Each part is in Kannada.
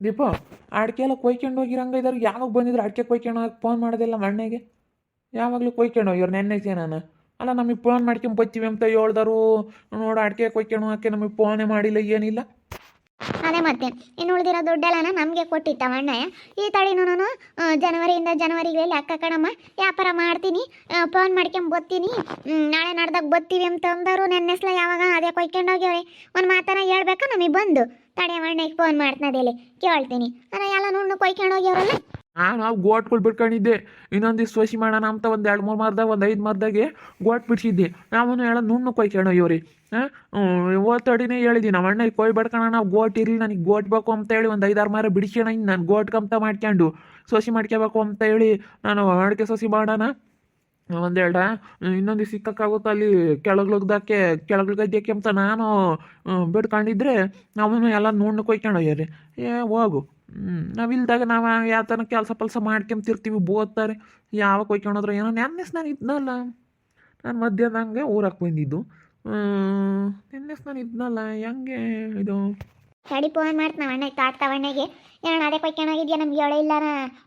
ದೀಪ ಅಡಿಕೆ ಎಲ್ಲ ಕೊಯ್ಕೊಂಡು ಹೋಗಿರಂಗ ಇದಾರೆ. ಯಾವಾಗ ಬಂದಿದ್ರು ಅಡಿಕೆ ಕೊಯ್ಕೊಂಡು ಫೋನ್ ಮಾಡೋದಿಲ್ಲ ಮಣ್ಣೆಗೆ. ಯಾವಾಗಲೂ ಕೊಯ್ಕೊಂಡು ಹೋಗಿವ್ರು ನೆನ್ನೆಗೆ ನಾನು. ಅಲ್ಲ, ನಮಗೆ ಫೋನ್ ಮಾಡ್ಕೊಂಡು ಬತ್ತೀವಿ ಅಂತ ಹೇಳ್ದರು. ನೋಡು ಅಡಿಕೆ ಕೊಯ್ಕೊಂಡು ಹಾಕಿ ನಮಗೆ ಫೋನೇ ಮಾಡಿಲ್ಲ, ಏನಿಲ್ಲ. ಅದೇ ಮತ್ತೆ. ಇನ್ನು ಉಳಿದಿರೋ ದುಡ್ಡೆಲ್ಲನ ನಮಗೆ ಕೊಟ್ಟಿತ್ತ ಅಣ್ಣಯ್ಯ ಈ ತಳಿನೂ ಜನವರಿಯಿಂದ ಜನವರಿಗೆ ಅಕ್ಕ ಕಣಮ್ಮ, ವ್ಯಾಪಾರ ಮಾಡ್ತೀನಿ ಫೋನ್ ಮಾಡ್ಕೊಂಡು ಬತ್ತೀನಿ ನಾಳೆ ನಡ್ದಾಗ ಬರ್ತೀವಿ ಅಂತ ಅಂದರು ನೆನ್ನೆಸ್ಲ ಯಾವಾಗ? ಅದೇ ಕೊಯ್ಕೊಂಡು ಹೋಗ್ಯವ್ರೆ. ಒಂದು ಮಾತನ್ನ ಹೇಳ್ಬೇಕಾ ನಮಗೆ ಬಂದು? ತಡೆ ಅಣ್ಣಗೆ ಫೋನ್ ಮಾಡ್ತನದೇಲಿ ಕೇಳ್ತೀನಿ. ಅಲ್ಲ ಎಲ್ಲ ನುಣ್ಣು ಕೊಯ್ಕೊಂಡು ಹೋಗ್ಯವ್ರಲ್ಲ ನಾನು ನಾವು ಗೋಟ್ಗಳು ಬಿಟ್ಕೊಂಡಿದ್ದೆ. ಇನ್ನೊಂದಿಷ್ಟು ಸೋಸಿ ಮಾಡೋಣ ಅಂತ ಒಂದು ಎರಡು ಮೂರು ಮಾರ್ದಾಗ, ಒಂದು ಐದು ಮಾರ್ದಾಗೆ ಗೋಟ್ ಬಿಡಿಸಿದ್ದೆ. ನಾವನು ಹೇಳ ನುಣ್ಣು ಕೊಯ್ಕೊಂಡು ಇವ್ರಿ ಓದ್ತಡಿನೇ ಹೇಳಿದ್ದೀನಿ ನಮ್ಮ ಅಣ್ಣ ಕೊಯ್ ಬಡ್ಕೋಣ, ನಾವು ಗೋಟ್ ಇರಲಿ, ನನಗೆ ಗೋಟ್ ಬೇಕು ಅಂತ ಹೇಳಿ ಒಂದು ಐದಾರು ಮರ ಬಿಡಿಸ್ಕೋಣ ನಾನು ಗೋಟ್ ಕಂತ ಮಾಡ್ಕೊಂಡು ಸೋಸಿ ಮಾಡ್ಕೋಬೇಕು ಅಂತ ಹೇಳಿ ನಾನು ಅಡಿಕೆ ಸೋಸಿ ಮಾಡೋಣ. ಒಂದೆರಡ ಇನ್ನೊಂದು ಸಿಕ್ಕಕ್ಕಾಗುತ್ತ ಅಲ್ಲಿ ಕೆಳಗ್ಲಗ್ದಕ್ಕೆ ಕೆಳಗ್ಲಗದ್ದಕ್ಕೆ ಅಂತ ನಾನು ಬಿಡ್ಕೊಂಡಿದ್ರೆ ಅವನು ಎಲ್ಲ ನೋಡ್ನ ಕೊಯ್ಕೊಂಡು ಹೋಗ್ಯಾರಿ ಏ ಹೋಗು. ನಾವು ಇಲ್ದಾಗ ನಾವು ಯಾವ ಥರ ಕೆಲಸ ಪಲ್ಸ ಮಾಡ್ಕೊಂತಿರ್ತೀವಿ ಬೋದ್ತಾರೆ ಯಾವ ಕೊಯ್ಕೊಂಡೋದ್ರೆ ಏನೋ ನೆನ್ನೆಸ್ ನಾನು ಇದ್ನಲ್ಲ. ನಾನು ಮಧ್ಯಾಹ್ನಂಗೆ ಊರಕ್ಕೆ ಬಂದಿದ್ದು. ನೆನ್ನೆಸ್ ನಾನು ಇದ್ನಲ್ಲ ಹೆಂಗೆ ಇದು? ತಡಿ ಫೋನ್ ಮಾಡ್ತ ನಮ್ಮ ಅಣ್ಣ ತಾತ ಅಣ್ಣಗೆ. ಏನೋ ಅದೇ ಕೊಯ್ಕೊಂಡೋಗಿದ್ಯಾ ನಮ್ಗೆ ಹೇಳೇ ಇಲ್ಲ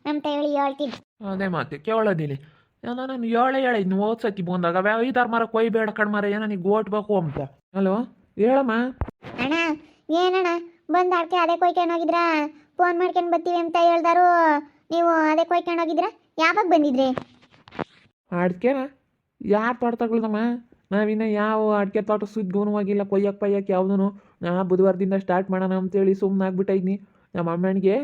ನಮ್ಮ ಹೇಳಿ ಹೇಳ್ತೀನಿ ಅದೇ ಮಾತು ಕೇಳೋದಿಲ್ಲ. ನಾನು ಹೇಳೇ ಹೇಳ ಇನ್ನು ಸತಿ ಬಂದಾಗ. ಐದಾರು ಮರ ಕೊಯ್ಬೇಡ ಕಣ್ಮರ ಏನೋ ನೀ ಗೋಟ್ಬೇಕು ಅಂತ. ಹಲೋ ಹೇಳಮ್ಮ. ಅಣ್ಣ ಏನಣ್ಣ? ಬಂದು ಅಡ್ಕೆ ಅದೇ ಕೊಯ್ಕೊಂಡು ಹೋಗಿದ್ರಾ? ಫೋನ್ ಮಾಡ್ಕೊಂಡು ಬರ್ತೀವಿ ಅಂತ ಹೇಳ್ದಾರು. ನೀವು ಅದೇ ಕೊಯ್ಕೊಂಡು ಹೋಗಿದ್ರಾ? ಯಾವಾಗ ಬಂದಿದ್ರಿ? ಅಡ್ಕೆನ? ಯಾರು ತೋಟ ತಗೊಳ್ದಮ್ಮ ನಾವಿನ್ನ ಯಾವ ಅಡ್ಕೆ ತೋಟ ಸುದ್ದಿ ಹೋಗಿಲ್ಲ ಕೊಯ್ಯಕ್ಕೆ ಪಯ್ಯಕ್ಕೆ ಯಾವುದೂ ನಾ ಬುಧವಾರದಿಂದ ಸ್ಟಾರ್ಟ್ ಮಾಡೋಣ ಅಂತೇಳಿ ಸುಮ್ಮನೆ ಆಗ್ಬಿಟ್ಟಿದ್ನಿ ನಮ್ಮ ಅಮ್ಮನಿಗೆ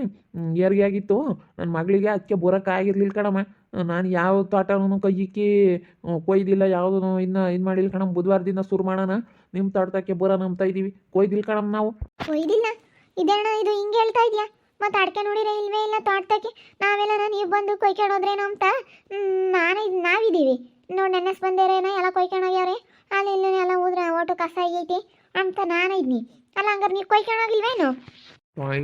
ಏರಿಗೆ ಆಗಿತ್ತು ನನ್ನ ಮಗಳಿಗೆ ಅದಕ್ಕೆ ಬರೋಕೆ ಆಗಿರ್ಲಿಲ್ಲ ಕಣಮ್ಮ. ನಾನು ಯಾವ ತೋಟನೂ ಕೈಯಿಕ್ಕಿ ಕೊಯ್ದಿಲ್ಲ ಯಾವುದೂ ಇನ್ನು ಇದು ಮಾಡಿಲ್ಲ ಕಣಮ್ಮ. ಬುಧವಾರದಿಂದ ಶುರು ಮಾಡೋಣ. ನಿಮ್ಮ ತೋಟಕ್ಕೆ ಬರೋಣ ನಂಬ್ತಾ ಇದ್ದೀವಿ. ಕೊಯ್ದಿಲ್ಲ ಕಣಮ್ಮ ನಾವು. ಕೊಯ್ದಿಲ್ಲ? ಇದೇಣ ಇದು ಹಿಂಗೆ ಹೇಳ್ತಾ ಇದೆಯಾ? ಮತ್ತೆ ಅಡಕೆ ನೋಡಿದ್ರೆ ಇಲ್ವೇ ಇಲ್ಲ ತೋಟಕ್ಕೆ? ನಾವೆಲ್ಲ ನೀವು ಬಂದು ಕೊಯ್ಕೊಂಡೋದ್ರೇನೋ ಅಂತ? ನಾನು ನಾವಿದ್ದೀವಿ. ನೋಡಿ ನೆನ್ನೆಸ್ ಬಂದೇರೇನ ಎಲ್ಲ ಕೊಯ್ಕೊಂಡೋಗ್ಯಾರೆ ಅಲ್ಲಿ ಎಲ್ಲ ಹೋದ್ರೆ ಓಟು ಕಸ ಆಗೈತಿ ಅಂತ ನಾನು ಇದ್ನಿ. ಅಲ್ಲ ಹಂಗಾರೆ ನೀವು ಕೊಯ್ಕೊಂಡು ಹೋಗಿಲ್ವೇನು? ಓ,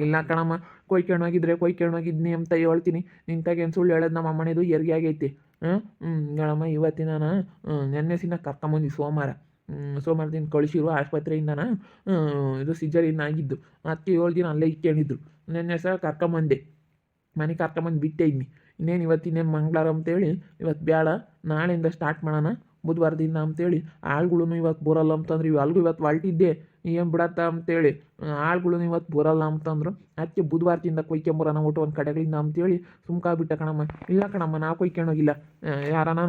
ಇಲ್ಲ ಕಣಮ್ಮ, ಕೊಯ್ ಹೋಗಿದ್ರೆ ಕೊಯ್ ಹೋಗಿದ್ನಿ ಅಂತ ಹೇಳ್ತೀನಿ. ನಿಂತಾಗೇನು ಸುಳ್ಳು ಹೇಳೋದು ನಮ್ಮ ಅಮ್ಮನೇದು ಎರ್ಗೆ ಆಗೈತಿ. ಹ್ಞೂ ಹೇಳಮ್ಮ ಇವತ್ತಿನ ನಾನು ನೆನ್ನೆಸಿನ ಕರ್ಕೊಂಬಂದು ಸೋಮವಾರ. ಸೋಮವಾರ ದಿನ ಕಳಿಸಿರು ಆಸ್ಪತ್ರೆಯಿಂದನ ಇದು ಸಿಜರಿನ್ ಆಗಿದ್ದು. ಅದಕ್ಕೆ ಏಳು ದಿನ ಅಲ್ಲೇ ಇಟ್ಕೊಂಡಿದ್ರು ನೆನ್ನೆ ಸಹ ಕರ್ಕೊಂಬಂದೆ ಮನೆ ಕರ್ಕೊಂಬಂದು ಬಿಟ್ಟೆ ಇದ್ನಿ. ಇನ್ನೇನು ಇವತ್ತಿನ್ನೇನು ಮಂಗಳವಾರ ಅಂತೇಳಿ, ಇವತ್ತು ಬೇಡ ನಾಳೆಯಿಂದ ಸ್ಟಾರ್ಟ್ ಮಾಡೋಣ, ಬುಧವಾರದಿಂದ ಅಂತೇಳಿ ಆಳುಗಳು ಇವತ್ತು ಬರೋಲ್ಲ ಅಂತಂದ್ರೆ, ಇವು ಅಲ್ಗೂ ಇವತ್ತು ಹೊಲ್ಟಿದ್ದೆ ಏನು ಬಿಡತ್ತ ಅಂತೇಳಿ. ಆಳ್ಗಳು ಇವತ್ತು ಬರಲ್ಲ ಅಂತಂದ್ರು ಅದಕ್ಕೆ ಬುಧವಾರದಿಂದ ಕೊಯ್ಕೊಂಬರೋಣ ಒಟ್ಟು ಒಂದು ಕಡೆಗಳಿಂದ ಅಂತೇಳಿ ಸುಮ್ಕಾಗ್ಬಿಟ್ಟೆ ಕಣಮ್ಮ. ಇಲ್ಲ ಕಣಮ್ಮ ನಾ ಕೊಯ್ಕೊಂಡೋಗಿಲ್ಲ ಯಾರನ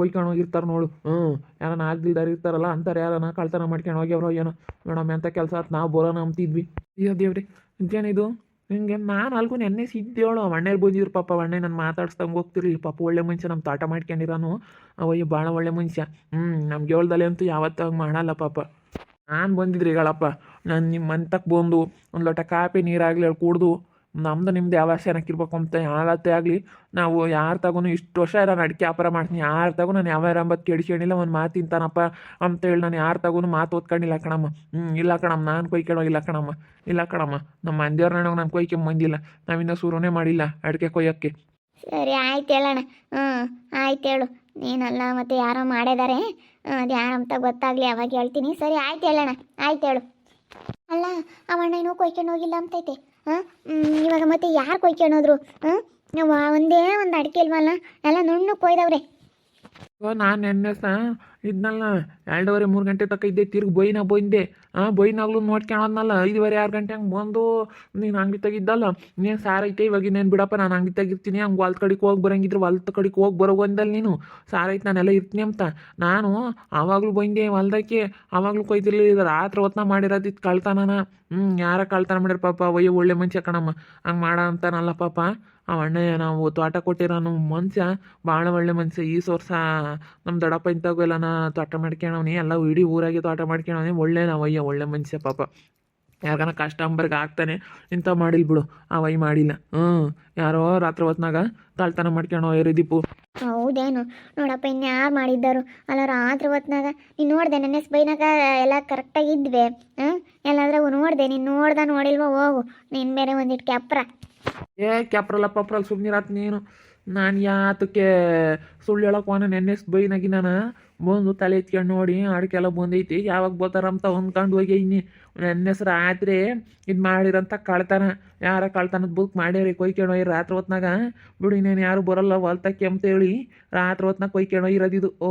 ಕೊಯ್ಕೊಂಡು ಹೋಗಿರ್ತಾರೆ ನೋಡು. ಹ್ಞೂ ಯಾರನ ಆಗ್ದಿಲ್ದಾರ ಇರ್ತಾರಲ್ಲ ಅಂತಾರೆ, ಯಾರನ ಕಳ್ತನ ಮಾಡ್ಕೊಂಡು ಹೋಗ್ಯವ್ರೋ ಏನೋ. ಮೇಡಮ್ ಎಂಥ ಕೆಲಸ ಆತು, ನಾವು ಬರೋಣ ಅಂತಿದ್ವಿ. ಅಯ್ಯೋ ದೇವ್ರಿ ಇದೇನಿದು ಹಿಂಗೆ ನಾನು ಅಲ್ಗೂ ನೆನ್ನೆ ಸಿದ್ದೇಳು ಅಣ್ಣೆಲ್ಲಿ ಬಂದಿದ್ರು ಪಾಪ, ಅಣ್ಣೆ ನಾನು ಮಾತಾಡ್ಸ್ದಂಗೆ ಹೋಗ್ತಿರ್ಲಿ ಪಾಪ ಒಳ್ಳೆ ಮನುಷ್ಯ ನಮ್ಮ ತಾಟ ಮಾಡ್ಕೊಂಡಿರೋನು. ಅವಯ್ಯ ಭಾಳ ಒಳ್ಳೆ ಮನುಷ್ಯ. ಹ್ಞೂ ನಮ್ಗೆ ಹೇಳ್ದಲೆ ಅಂತೂ ಯಾವತ್ತಾಗ ಮಾಡಲ್ಲ ಪಾಪ. ನಾನು ಬಂದಿದ್ರಿ ಹೇಳಪ್ಪ. ನಾನು ನಿಮ್ಮ ಮಂತಕ್ಕೆ ಬಂದು ಒಂದು ಲೋಟ ಕಾಫಿ ನೀರಾಗಲಿ ಕುಡ್ದು ನಮ್ದು ನಿಮ್ದು ಯಾವ ಇರ್ಬೇಕು ಅಂತ ಯಾವತ್ತೇ ಆಗಲಿ. ನಾವು ಯಾರು ತಗೊಂಡು ಇಷ್ಟು ವರ್ಷ ನಾನು ಅಡಿಕೆ ವ್ಯಾಪಾರ ಮಾಡ್ತೀನಿ. ಯಾರು ತಗೊಂಡು ನಾನು ಯಾವ ಅಂಬತ್ತು ಕೆಡಿಸ್ಕೊಂಡಿಲ್ಲ, ಒಂದು ಮಾತು ತಿಂತಾನಪ್ಪ ಅಂತೇಳಿ ನಾನು ಯಾರು ತಗೊಂಡು ಮಾತು ಓದ್ಕೊಂಡಿಲ್ಲ ಕಣಮ್ಮ. ಹ್ಞೂ ಇಲ್ಲ ಕಣಮ್ಮ, ನಾನು ಇಲ್ಲ ಕಣಮ್ಮ. ಇಲ್ಲ ಕಣಮ್ಮ ನಮ್ಮ ಮಂದಿಯವ್ರ ನನಗೆ ನಾನು ಕೊಯ್ಕೊಂಡ್ ಬಂದಿಲ್ಲ. ನಾವಿನ್ನೂ ಶುರುನೇ ಮಾಡಿಲ್ಲ ಅಡಿಕೆ ಕೊಯ್ಯೋಕ್ಕೆ ಸರಿ, ಆಯ್ತು ಹೇಳೋಣ ಹ್ಞೂ ಆಯ್ತು ಹೇಳು. ನೀನಲ್ಲ ಮತ್ತೆ ಯಾರೋ ಮಾಡಿದ್ದಾರೆ ಅದು ಯಾರಂತ ಗೊತ್ತಾಗಲಿ, ಅವಾಗ ಹೇಳ್ತೀನಿ. ಸರಿ, ಆಯ್ತು ಹೇಳೋಣ ಆಯ್ತು ಹೇಳು. ಅಲ್ಲ, ಅವಣ್ಣ ಏನೂ ಕೊಯ್ಕೊಂಡು ಹೋಗಿಲ್ಲ ಅಂತೈತೆ. ಹಾಂ ಇವಾಗ ಮತ್ತೆ ಯಾರು ಕೊಯ್ಕೊಂಡು ಹೋದ್ರು? ಹಾಂ ಒಂದೇ ಒಂದು ಅಡಿಕೆ ಇಲ್ವಲ್ಲ? ಎಲ್ಲ ನುಣ್ಣು ಕೊಯ್ದವ್ರೆ. ನಾನು ಸಹ ಇದ್ನಲ್ಲ, ಎರಡೂವರೆ, ಮೂರು ಗಂಟೆ ತನಕ ಇದ್ದೆ, ತಿರ್ಗಿ ಬೈನ ಬಂದೆ. ಹಾಂ ಬೈನಾಗ್ಲೂ ನೋಡ್ಕೊಳದ್ನಲ್ಲ ಐದುವರೆ, ಆರು ಗಂಟೆ ಹಂಗೆ ಬಂದು, ನೀನು ಅಂಗಡಿ ತೆಗಿದ್ದಲ್ಲ, ನೀನು ಸಾರೈತೆ ಇವಾಗ ಇನ್ನೇನು ಬಿಡಪ್ಪ, ನಾನು ಅಂಗಡಿ ತೆಗಿರ್ತೀನಿ, ಹಂಗೆ ಹೊಲ್ದ ಕಡೆಗೆ ಹೋಗಿ ಬರೋಂಗಿದ್ರೆ ಹೊಲ್ದ ಕಡೆಗೆ ಹೋಗಿ ಬರೋಗೊಂದಲ್ಲಿ ನೀನು. ಸಾರೈತೆ ನಾನೆಲ್ಲ ಇರ್ತೀನಿ ಅಂತ. ನಾನು ಆವಾಗಲೂ ಬೊಯ್ದೆ ಹೊಲ್ದಕ್ಕೆ, ಆವಾಗಲೂ ಕೊಯ್ತಿರ್ಲಿಲ್ಲ ರಾತ್ರಿ ಹೊತ್ನ ಮಾಡಿರೋದಿತ್ತು ಕಳ್ತಾನ ಹ್ಞೂ ಯಾರ ಕಳ್ತಾನ ಮಾಡ್ಯಾರ ಪಾಪ ಒಯ್ಯ ಒಳ್ಳೆ ಮನುಷ್ಯ ಕಣಮ್ಮ. ಹಂಗೆ ಮಾಡ ಅಂತಾನಲ್ಲ ಪಾಪ. ಅವ ಅಣ್ಣಯ್ಯ, ನಾವು ತೋಟ ಕೊಟ್ಟಿರೋನು ಮನುಷ್ಯ ಭಾಳ ಒಳ್ಳೆ ಮನುಷ್ಯ ಈ ಸೋರ್ಸ ನಮ್ಮ ದೊಡ್ಡಪ್ಪ ಇಂಥವೆಲ್ಲನ ತೋಟ ಮಾಡ್ಕೊಳವ್ನಿ ಎಲ್ಲ ಇಡೀ ಊರಾಗೆ ತೋಟ ಮಾಡ್ಕೊಳವ್ನಿ ಒಳ್ಳೆ ನಾವಯ್ಯ, ಒಳ್ಳೆ ಮನುಷ್ಯ ಪಾಪ. ಯಾರ್ಗಾನ ಕಷ್ಟ ಅಂಬರ್ಗೆ ಆಗ್ತಾನೆ, ಇಂಥ ಮಾಡಿಲ್ ಬಿಡು. ಅವಯ್ಯ ಮಾಡಿಲ್ಲ. ಹ್ಞೂ ಯಾರೋ ರಾತ್ರಿ ಹೊತ್ನಾಗ ತಾಳ್ತನ ಮಾಡ್ಕೊಂಡು ಹೋಯ್ರಿ ದೀಪು. ಹೌದೇನು? ನೋಡಪ್ಪ, ಇನ್ನು ಯಾರು ಮಾಡಿದ್ದಾರು? ಅಲ್ಲ, ರಾತ್ರಿ ಹೊತ್ನಾಗ ನೀನು ನೋಡಿದೆ, ನನ್ನ ಬೈನಾಗ ಎಲ್ಲ ಕರೆಕ್ಟಾಗಿ ಇದ್ವಿ. ಹಾಂ ಎಲ್ಲಾದ್ರಾಗ ನೋಡಿದೆ, ನೀನು ನೋಡ್ದ ನೋಡಿಲ್ವ ಹೋಗು. ನೀನು ಬೇರೆ ಒಂದಿಟ್ಟು ಕ್ಯಾಪ್ರ ಏ ಕ್ಯಾಪ್ರಲ್ಲ ಪಪ್ರಲ್ಲ ಸುಮ್ಮನಿರತ್ ನೀನು ನಾನು ಯಾತಕ್ಕೆ ಸುಳ್ಳು ಹೇಳಕ್ಕೆ ಹೋನ ನೆನ್ನೆ ಬೈನಾಗಿ ನಾನು. ಬಂದು ತಲೆ ಎತ್ಕೊಂಡು ನೋಡಿ ಅಡ್ಕೆಲ್ಲ ಬಂದೈತಿ ಯಾವಾಗ ಬರ್ತಾರಂತ ಹೊಂದ್ಕೊಂಡು ಹೋಗಿ ಇನ್ನಿ ನನ್ನ ಹೆಸ್ರು ಆದ್ರೆ ಇದು ಮಾಡಿರಂತ ಕಳ್ತಾನ. ಯಾರ ಕಳ್ತನದ ಬುಕ್ ಮಾಡ್ಯಾರಿ ಕೊಯ್ಕೊಂಡು ಹೋಗಿ ರಾತ್ರಿ ಹೊತ್ನಾಗ. ಬಿಡು ಇನ್ನೇನು ಯಾರು ಬರಲ್ಲ ಹೊಲ್ತಕ್ಕೆ ಅಂತೇಳಿ ರಾತ್ರಿ ಹೊತ್ನಾಗ ಕೊಯ್ಕೊಂಡು ಹೋಗಿರೋದಿದು ಓ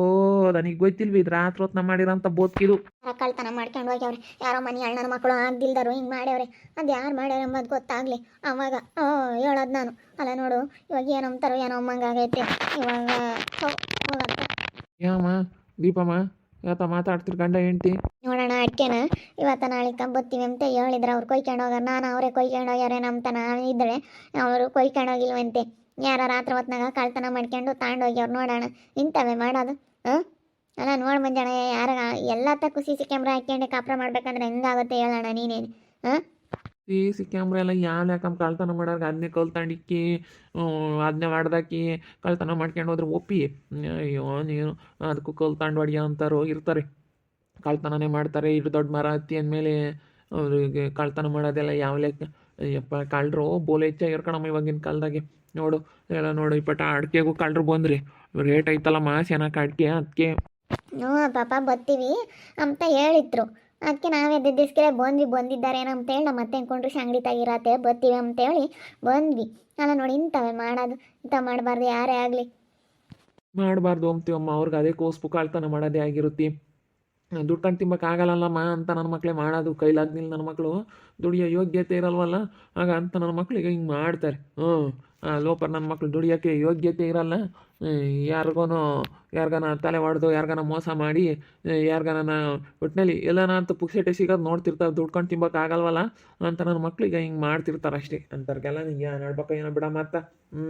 ನನಗೆ ಗೊತ್ತಿಲ್ವಿ ಇದು ರಾತ್ರಿ ಹೊತ್ನಾಗ ಮಾಡಿರೋಂಥ ಬೋತ್ಕಿದು ಕಳ್ತನ ಮಾಡ್ಕೊಂಡು ಹೋಗ್ಯವ್ರೆ ಯಾರೋ ಮನೆ ಅಣ್ಣನ ಮಕ್ಕಳು ಆಗ್ದಿಲ್ದರು ಹಿಂಗೆ ಮಾಡ್ಯವ್ರೆ. ಅದು ಯಾರು ಮಾಡ್ಯಾರ ಎಂಬುದು ಗೊತ್ತಾಗ್ಲಿ. ಅವಾಗ ಓ ಹೇಳೋದು ನಾನು. ಅಲ್ಲ ನೋಡು ಇವಾಗ ಏನಂತಾರೋ ಏನೋ ಅಮ್ಮಂಗಾಗೈತೆ ಇವಾಗ ಯಾಮ ದೀಪಮ್ಮ ಯಾತ ಮಾತಾಡ್ತಿರ್ ಗಂಡ ಹೆಂಡ್ತಿ. ನೋಡೋಣ ಅಡ್ಕೆನ ಇವತ್ತ ನಾಳೆ ಕಂಬತ್ತೀವಿ ಅಂತ, ಹೇಳಿದ್ರೆ ಅವ್ರು ಕೊಯ್ಕೊಂಡು ಹೋಗಾರ ನಾನು ಅವರೇ ಕೊಯ್ಕೊಂಡು ಹೋಗ್ಯಾರೆ ನಮ್ಮ ತನ ಇದ್ರೆ ಅವರು ಕೊಯ್ಕೊಂಡು ಹೋಗಿಲ್ವಂತೆ ಯಾರ ರಾತ್ರಿ ಹೊತ್ನಾಗ ಕಳ್ತನ ಮಾಡ್ಕೊಂಡು ತಗೊಂಡು ಹೋಗ್ಯವ್ರು ನೋಡೋಣ ಇಂಥವೇ ಮಾಡೋದು, ಹಾಂ? ಅಲ್ಲ, ನೋಡಿ ಬಂದಣ ಯಾರ ಎಲ್ಲ ತಕ್ಕೂ ಸಿ ಸಿ ಕ್ಯಾಮ್ರಾ ಹಾಕ್ಯಂಡೆ ಕಾಪ್ರ ಮಾಡ್ಬೇಕಂದ್ರೆ ಹೆಂಗಾಗುತ್ತೆ ಹೇಳೋಣ ನೀನೇನು, ಹಾಂ? ಸಿ ಕ್ಯಾಮ್ರ ಎಲ್ಲ ಯಾವ ಯಾಕಂತ ಕಳ್ತನ ಮಾಡೋರ್ಗೆ ಅದನ್ನೇ ಕಲ್ತಾಂಡಿಕ್ಕಿ ಅದನ್ನೇ ಮಾಡ್ದಾಕಿ ಕಳ್ತನ ಮಾಡ್ಕೊಂಡು ಹೋದ್ರೆ ಒಪ್ಪಿ. ಅಯ್ಯೋ, ನೀನು ಅದಕ್ಕೂ ಕಲ್ತಾಂಡ್ ಹೊಡಿಯೋ ಅಂತಾರೋ ಇರ್ತಾರೆ. ಕಳ್ತನನೇ ಮಾಡ್ತಾರೆ ಇಷ್ಟು ದೊಡ್ಡ ಮರ ಹತ್ತಿ ಅಂದಮೇಲೆ ಅವ್ರಿಗೆ ಕಳ್ತನ ಮಾಡೋದೆಲ್ಲ ಯಾವ ಲೆಕ್ಕ? ಯಪ್ಪ ಕಳ್ಳರು ಬೋಲೆ ಹೆಚ್ಚಾಗಿ ಇರ್ಕಣಮ್ಮ ಇವಾಗಿನ ಕಾಲದಾಗೆ. ನೋಡು, ಎಲ್ಲ ನೋಡು ಇಪ್ಪಟ ಅಡಿಕೆಗೂ ಕಳ್ಳರು ಬಂದ್ರಿ. ರೇಟ್ ಐತಲ್ಲಮ್ಮ ಚೆನ್ನಾಗಿ ಅಡಿಕೆ ಅದಕ್ಕೆ ಹ್ಞೂ ಪಾಪ ಬರ್ತೀವಿ ಅಂತ ಹೇಳಿದ್ರು. ಅದಕ್ಕೆ ನಾವೇ ದಿಸ್ಕಿರೆ ಬಂದ್ವಿ, ಬಂದಿದ್ದಾರೇನೋ ಅಂತೇಳಿ ನಮ್ಮ ಮತ್ತೆ ಅಂದ್ಕೊಂಡ್ರು ಅಂಗಡಿ ತೆಗಿರತ್ತೆ ಬರ್ತೀವಿ ಅಂತೇಳಿ ಬಂದ್ವಿ. ಅಲ್ಲ ನೋಡಿ ಇಂಥವೇ ಮಾಡೋದು, ಇಂಥ ಮಾಡಬಾರ್ದು, ಯಾರೇ ಆಗಲಿ. ಮಾಡಬಾರ್ದು ಅಂತೀವಮ್ಮ, ಅವ್ರಿಗೆ ಅದೇ ಕೋಸ್ಪು, ಕಾಳ್ತನ ಮಾಡೋದೇ ಆಗಿರುತ್ತೆ. ದುಡ್ಕೊಂಡು ತಿಂಬಕ್ಕಾಗಲ್ಲಲ್ಲಮ್ಮ ಅಂತ ನನ್ನ ಮಕ್ಕಳೇ ಮಾಡೋದು ಕೈಲಾಗ್ದಿಲ್ಲ ನನ್ನ ಮಕ್ಕಳು ದುಡಿಯೋ ಯೋಗ್ಯತೆ ಇರಲ್ವಲ್ಲ? ಆಗ ಅಂತ ನನ್ನ ಮಕ್ಕಳಿಗೆ ಹಿಂಗೆ ಮಾಡ್ತಾರೆ. ಹ್ಞೂ ಲೋಪರ್ ನನ್ನ ಮಕ್ಕಳು ದುಡಿಯೋಕ್ಕೆ ಯೋಗ್ಯತೆ ಇರಲ್ಲ. ಯಾರಿಗೂ ಯಾರಿಗಾನ ತಲೆ ಹೊಡೆದು ಯಾರಿಗಾನ ಮೋಸ ಮಾಡಿ ಯಾರಿಗಾನ ಒಟ್ಟಿನಲ್ಲಿ ಎಲ್ಲನ ಅಂತ ಪುಕ್ಸೆಟೆ ಸಿಗೋದು ನೋಡ್ತಿರ್ತಾರೆ ದುಡ್ಕೊಂಡು ತಿಂಬಕ್ಕಾಗಲ್ವಲ್ಲ ಅಂತ ನನ್ನ ಮಕ್ಕಳಿಗೆ ಹಿಂಗೆ ಮಾಡ್ತಿರ್ತಾರೆ ಅಷ್ಟೇ. ಅಂಥವ್ರಿಗೆಲ್ಲ ನಿಂಗೆ ಏನು ಹೇಳ್ಬೇಕು ಏನೋ ಬಿಡ ಅಂತ. ಹ್ಞೂ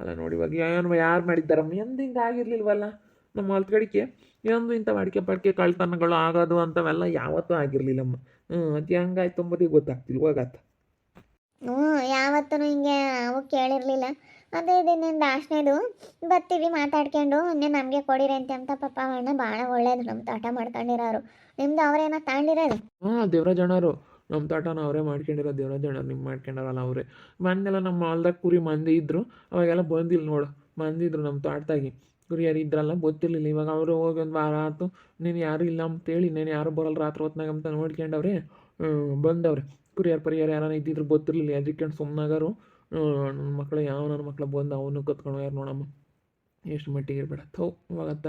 ಅಲ್ಲ ನೋಡಿ ಇವಾಗ ಏನು ಯಾರು ಮಾಡಿದ್ದಾರಮ್ಮ? ಎಂದು ಹಿಂಗೆ ಆಗಿರ್ಲಿಲ್ವಲ್ಲ? ನಮ್ಮ ಹೊಲ್ತಗಡಿಕೆ ಏನೊಂದು ಇಂಥ ಅಡಿಕೆ ಪಡಿಕೆ ಕಳ್ತನಗಳು ಆಗೋದು ಅಂಥವೆಲ್ಲ ಯಾವತ್ತೂ ಆಗಿರಲಿಲ್ಲಮ್ಮ. ಹ್ಞೂ ಅದು ಹೆಂಗಾಯ್ತು ಅಂಬೋದೇ ಗೊತ್ತಾಗ್ತಿಲ್ಲ ಹೋಗತ್ತ ಹ್ಞೂ ಯಾವತ್ತೂ ಹಿಂಗೆ ನಾವು ಕೇಳಿರಲಿಲ್ಲ. ಅದೇ ಇದನ್ನಿಂದ ದಾಶನೇದು ಬರ್ತೀವಿ ಮಾತಾಡ್ಕೊಂಡು ಇನ್ನೇ ನಮಗೆ ಕೊಡಿರಿ ಅಂತ ಅಂತ ಪಾಪ ಅಣ್ಣ ಭಾಳ ಒಳ್ಳೇದು ನಮ್ಮ ತೋಟ ಮಾಡ್ಕೊಂಡಿರೋರು. ನಿಮ್ದು ಅವರೇನ ತಗೊಂಡಿರೋದು ಹಾಂ ದೇವರಾಜಣ್ಣರು ನಮ್ಮ ತೋಟನ ಅವರೇ ಮಾಡ್ಕೊಂಡಿರೋ ದೇವರಾಜಣ್ಣರು ನಿಮ್ಮ ಮಾಡ್ಕೊಂಡಾರಲ್ಲ ಅವರೇ. ಮೊನ್ನೆಲ್ಲ ನಮ್ಮ ಹೊಲ್ದಾಗ ಕುರಿ ಮಂದಿ ಇದ್ದರು ಅವಾಗೆಲ್ಲ ಬಂದಿಲ್ಲ ನೋಡು. ಮಂದಿದ್ರು ನಮ್ಮ ತೋಟದಾಗೆ. ಕುರಿಯರು ಇದ್ರಲ್ಲ, ಗೊತ್ತಿರಲಿಲ್ಲ. ಇವಾಗ ಅವರು ಹೋಗಿ ಒಂದು ವಾರ ಆಯ್ತು ನೀನು ಯಾರು ಇಲ್ಲ ಅಂತೇಳಿ ನೀನು ಯಾರು ಬರಲ್ಲ, ರಾತ್ರಿ ಹೊತ್ನಾಗ ಅಂತ ನೋಡ್ಕೊಂಡವ್ರೆ ಬಂದವ್ರೆ. ಕುರಿಯರ್ ಪರಿಯರ್ ಯಾರು ಇದ್ದಿದ್ರು ಗೊತ್ತಿರಲಿಲ್ಲ. ಅದಕ್ಕೆ ಸುಮ್ಮನಾಗರು ನನ್ನ ಮಕ್ಕಳು ಯಾವ ನನ್ನ ಮಕ್ಳು ಬಂದು ಅವನು ಕತ್ಕೊಂಡು ಯಾರು ನೋಡಮ್ಮ. ಎಷ್ಟು ಮಟ್ಟಿಗೆ ಇರ್ಬೇಡ. ಥೋ, ಹೋಗತ್ತ.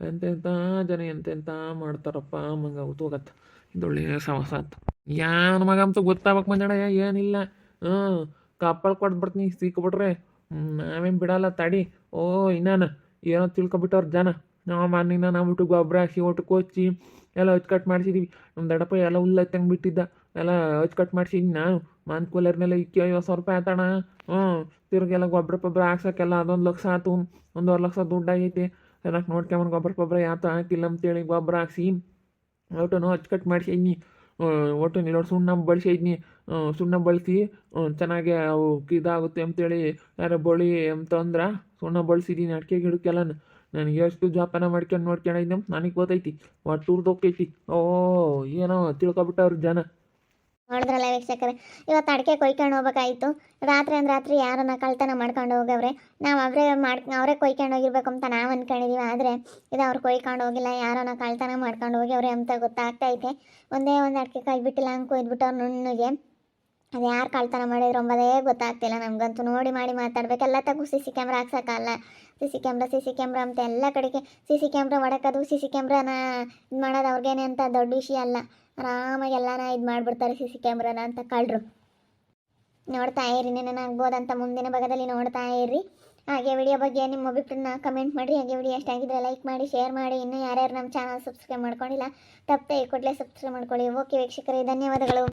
ಎಂತೆಂಥ ಜನ ಎಂತೆಂಥ ಮಾಡ್ತಾರಪ್ಪ, ಮಂಗ ಹೋಗತ್ತ. ಇದೊಳ್ಳೆ ಸವಾಸ ಅಂತ ಯಾನ ಮಗ ಅಂತೂ ಗೊತ್ತಾಗಬೇಕು ಮಂಜಾಡ ಏನಿಲ್ಲ. ಹ್ಞೂ ಕಪ್ಪಲ್ ಕೊಟ್ಟು ಬರ್ತೀನಿ ಸಿಕ್ಬಿಟ್ರೆ. ನಾವೇನು ಬಿಡಲ್ಲ, ತಡಿ. ಓ ಇನ್ನಾನ ಏನೋ ತಿಳ್ಕೊಬಿಟ್ಟವ್ರು ಜನ. ನಾವು ಮಣ್ಣಿನ ನಾವು ಬಿಟ್ಟು ಗೊಬ್ಬರ ಹಾಕಿ ಒಟ್ಟು ಕೊಚ್ಚಿ ಎಲ್ಲ ಅಚ್ಚುಕಟ್ಟು ಮಾಡಿಸಿದೀವಿ. ನಮ್ಮ ದಡಪ್ಪ ಎಲ್ಲ ಹುಲ್ಲು ಹತ್ತಂಗೆ ಬಿಟ್ಟಿದ್ದ. ಎಲ್ಲ ಅಚ್ಚುಕಟ್ಟು ಮಾಡಿಸಿದ್ವಿ ನಾನು. ಮನ್ ಕೂಲರ್ನೆಲ್ಲ ಇಕ್ಕಿ ಐವತ್ತು ಸಾವಿರ ರೂಪಾಯಿ ಆತಣ ಹ್ಞೂ, ತಿರ್ಗೆಲ್ಲ ಗೊಬ್ಬರ ಪೊಬ್ಬರ ಹಾಕ್ಸೋಕ್ಕೆಲ್ಲ ಅದೊಂದು ಲಕ್ಷ ಆತು. ಒಂದೂವರೆ ಲಕ್ಷ ದುಡ್ಡು ಆಗೈತಿ. ಚೆನ್ನಾಗಿ ನೋಡ್ಕೊಂಬಂದು ಗೊಬ್ಬರ ಪೊಬ್ಬರ ಯಾತು ಹಾಕಿಲ್ಲ ಅಂತೇಳಿ ಗೊಬ್ಬರ ಹಾಕ್ಸಿ. ಒಟ್ಟು ಅಚ್ಚುಕಟ್ಟು ಮಾಡಿಸಿದ್ನಿ. ಒಟ್ಟು ನಿಲ್ಲೋಡು ಸುಣ್ಣ ಬಳಸಿದ್ನಿ ಸುಣ್ಣ ಬಳಸಿ ಚೆನ್ನಾಗಿ ಅವು ಇದಾಗುತ್ತೆ ಅಂತೇಳಿ ಯಾರೋ ಬಳಿ ಅಂತಂದ್ರೆ ಸುಣ್ಣ ಬಳಸಿದ್ದೀನಿ ಅಡಿಕೆ ಗಿಡಕ್ಕೆಲ್ಲ ನನಗೆ ಎಷ್ಟು ಜೋಪಾನ ಮಾಡ್ಕೊಂಡು ನೋಡ್ಕೊಂಡಿದ್ದೆ ನನಗೆ ಗೊತ್ತೈತಿ, ಒಟ್ಟು ಹೋಗ್ತೈತಿ ಓ, ಏನೋ ತಿಳ್ಕೊಬಿಟ್ಟವ್ರು ಜನ. ನೋಡಿದ್ರಲ್ಲ ವೀಕ್ಷಕರೇ? ಇವತ್ತು ಅಡಿಕೆ ಕೊಯ್ಕೊಂಡು ಹೋಗ್ಬೇಕಾಯ್ತು. ರಾತ್ರಿ ಅಂದ್ರೆ ರಾತ್ರಿ ಯಾರನ್ನ ಕಳ್ತನ ಮಾಡ್ಕೊಂಡು ಹೋಗವ್ರೆ, ನಾವು ಅವರೇ ಮಾಡ್, ಅವರೇ ಕೊಯ್ಕೊಂಡು ಹೋಗಿರ್ಬೇಕು ಅಂತ ನಾವು ಅನ್ಕೊಂಡಿದೀವಿ. ಆದರೆ ಇದು ಅವ್ರು ಕೊಯ್ಕೊಂಡು ಹೋಗಿಲ್ಲ, ಯಾರನ್ನ ಕಳ್ತನ ಮಾಡ್ಕೊಂಡು ಹೋಗ್ಯವ್ರೆ ಅಂತ ಗೊತ್ತಾಗ್ತೈತೆ. ಒಂದೇ ಒಂದು ಅಡಿಕೆ ಕಾಯಿ ಬಿಟ್ಟಿಲ್ಲ ಹಂಗೆ ಕೊಯ್ದುಬಿಟ್ಟವ್ರು ನುಣ್ಣಗೆ. ಅದು ಯಾರು ಕಳ್ತನ ಮಾಡಿದ್ರು ಅಂಬೋದೇ ಗೊತ್ತಾಗ್ತಿಲ್ಲ ನಮಗಂತೂ. ನೋಡಿ ಮಾಡಿ ಮಾತಾಡ್ಬೇಕು. ಎಲ್ಲ ತಗೋ C C camera ಹಾಕ್ಸೋಕ್ಕಲ್ಲ. C C camera, C C camera ಅಂತ ಎಲ್ಲ ಕಡೆಗೆ. ಸಿ ಸಿ ಕ್ಯಾಮ್ರಾ ಹೊಡಕೋದು ಸಿ ಸಿ ಕ್ಯಾಮ್ರಾನ ಇದು ಮಾಡೋದು ಅವ್ರಿಗೇನೆ ಅಂತ ದೊಡ್ಡ ವಿಷಯ ಅಲ್ಲ. ಆರಾಮಾಗಿ ಎಲ್ಲಾನ ಇದು ಮಾಡಿಬಿಡ್ತಾರೆ ಸಿ ಸಿ ಕ್ಯಾಮ್ರಾನ ಅಂತ ಕಳ್ಳರು ನೋಡ್ತಾ ಇರಿ ನೆನನಾಗ್ಬೋದಂತ ಮುಂದಿನ ಭಾಗದಲ್ಲಿ ನೋಡ್ತಾ ಇರ್ರಿ ಹಾಗೆ ವಿಡಿಯೋ ಬಗ್ಗೆ ನಿಮ್ಮ ಅಭಿಪ್ರಾಯನ ಕಮೆಂಟ್ ಮಾಡಿರಿ ಹಾಗೆ ವಿಡಿಯೋ ಎಷ್ಟಾಗಿದ್ರೆ ಲೈಕ್ ಮಾಡಿ ಶೇರ್ ಮಾಡಿ. ಇನ್ನೂ ಯಾರ್ಯಾರು ನಮ್ಮ ಚಾನಲ್ ಸಬ್ಸ್ಕ್ರೈಬ್ ಮಾಡ್ಕೊಂಡಿಲ್ಲ, ತಪ್ಪದೆ ಕೂಡಲೇ ಸಬ್ಸ್ಕ್ರೈಬ್ ಮಾಡ್ಕೊಳ್ಳಿ. ಓಕೆ ವೀಕ್ಷಕರೇ, ಧನ್ಯವಾದಗಳು.